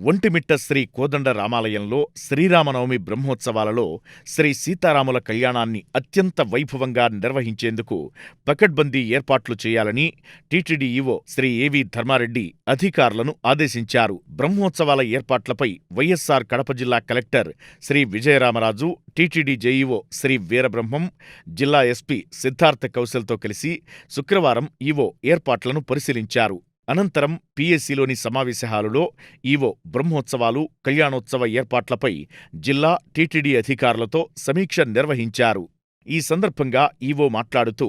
ఒంటిమిట్ట శ్రీ కోదండ రామాలయంలో శ్రీరామనవమి బ్రహ్మోత్సవాలలో శ్రీ సీతారాముల కళ్యాణాన్ని అత్యంత వైభవంగా నిర్వహించేందుకు పకడ్బందీ ఏర్పాట్లు చేయాలని టీటీడీ ఈవో శ్రీ ఏవి ధర్మారెడ్డి అధికారులను ఆదేశించారు. బ్రహ్మోత్సవాల ఏర్పాట్లపై వైఎస్సార్ కడప జిల్లా collector Shri Vijayaramaraju TTD JEO Shri Veerabrahmam జిల్లా ఎస్పీ సిద్ధార్థ కౌశల్తో కలిసి శుక్రవారం ఈవో ఏర్పాట్లను పరిశీలించారు. అనంతరం పీఎస్సీలోని సమావేశ హాలులో ఈవో బ్రహ్మోత్సవాలు కళ్యాణోత్సవ ఏర్పాట్లపై జిల్లా టీటీడీ అధికారులతో సమీక్ష నిర్వహించారు. ఈ సందర్భంగా ఈవో మాట్లాడుతూ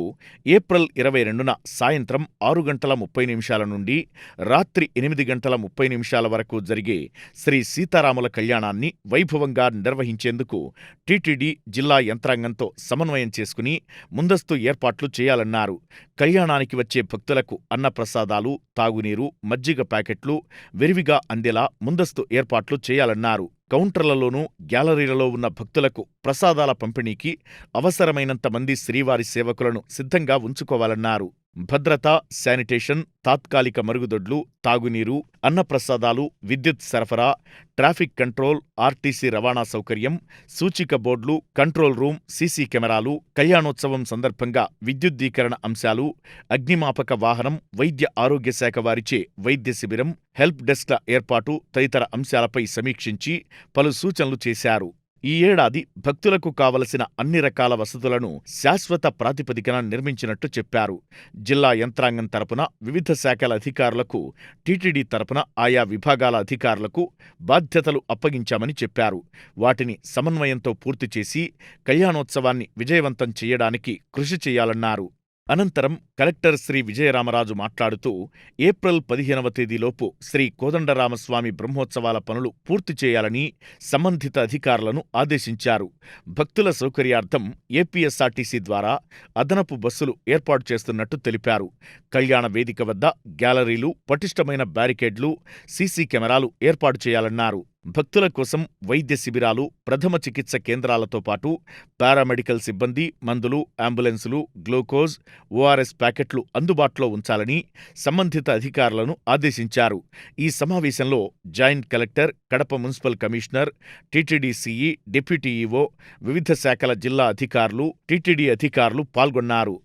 ఏప్రిల్ ఇరవై రెండున సాయంత్రం ఆరు గంటల ముప్పై నిమిషాల నుండి రాత్రి ఎనిమిది గంటల ముప్పై నిమిషాల వరకు జరిగే శ్రీ సీతారాముల కళ్యాణాన్ని వైభవంగా నిర్వహించేందుకు టీటీడీ జిల్లా యంత్రాంగంతో సమన్వయం చేసుకుని ముందస్తు ఏర్పాట్లు చేయాలన్నారు. కళ్యాణానికి వచ్చే భక్తులకు అన్నప్రసాదాలు తాగునీరు మజ్జిగ ప్యాకెట్లు విరివిగా అందేలా ముందస్తు ఏర్పాట్లు చేయాలన్నారు. కౌంటర్లలోనూ గ్యాలరీలలో ఉన్న భక్తులకు ప్రసాదాల పంపిణీకి అవసరమైనంత మంది శ్రీవారి సేవకులను సిద్ధంగా ఉంచుకోవాలన్నారు. భద్రత శానిటేషన్ తాత్కాలిక మరుగుదొడ్లు తాగునీరు అన్నప్రసాదాలు విద్యుత్ సరఫరా ట్రాఫిక్ కంట్రోల్ ఆర్టీసీ రవాణా సౌకర్యం సూచిక బోర్డులు కంట్రోల్ రూమ్ సీసీ కెమెరాలు కళ్యాణోత్సవం సందర్భంగా విద్యుద్దీకరణ అంశాలు అగ్నిమాపక వాహనం వైద్య ఆరోగ్య శాఖ వారిచే వైద్య శిబిరం హెల్ప్ డెస్క్ల ఏర్పాటు తదితర అంశాలపై సమీక్షించి పలు సూచనలు చేశారు. ఈ ఏడాది భక్తులకు కావలసిన అన్ని రకాల వసతులను శాశ్వత ప్రాతిపదికన నిర్మించినట్టు చెప్పారు. జిల్లా యంత్రాంగం తరపున వివిధ శాఖల అధికారులకు టీటీడీ తరపున ఆయా విభాగాల అధికారులకు బాధ్యతలు అప్పగించామని చెప్పారు. వాటిని సమన్వయంతో పూర్తి చేసి కళ్యాణోత్సవాన్ని విజయవంతం చేయడానికి కృషి చేయాలన్నారు. అనంతరం కలెక్టర్ శ్రీ విజయరామరాజు మాట్లాడుతూ ఏప్రిల్ పదిహేనవ తేదీలోపు శ్రీ కోదండరామస్వామి బ్రహ్మోత్సవాల పనులు పూర్తి చేయాలని సంబంధిత అధికారులను ఆదేశించారు. భక్తుల సౌకర్యార్థం ఏపీఎస్ఆర్టీసీ ద్వారా అదనపు బస్సులు ఏర్పాటు చేస్తున్నట్టు తెలిపారు. కళ్యాణ వేదిక వద్ద గ్యాలరీలు పటిష్టమైన బ్యారికేడ్లు సీసీ కెమెరాలు ఏర్పాటు చేయాలన్నారు. భక్తుల కోసం వైద్య శిబిరాలు ప్రథమ చికిత్స కేంద్రాలతో పాటు పారామెడికల్ సిబ్బంది మందులు అంబులెన్సులు గ్లూకోజ్ ఓఆర్ఎస్ ప్యాకెట్లు అందుబాటులో ఉంచాలని సంబంధిత అధికారులను ఆదేశించారు. ఈ సమావేశంలో joint collector Kadapa municipal commissioner TTD CE deputy EO deputy EO వివిధ శాఖల జిల్లా అధికారులు టీటీడీ అధికారులు పాల్గొన్నారు.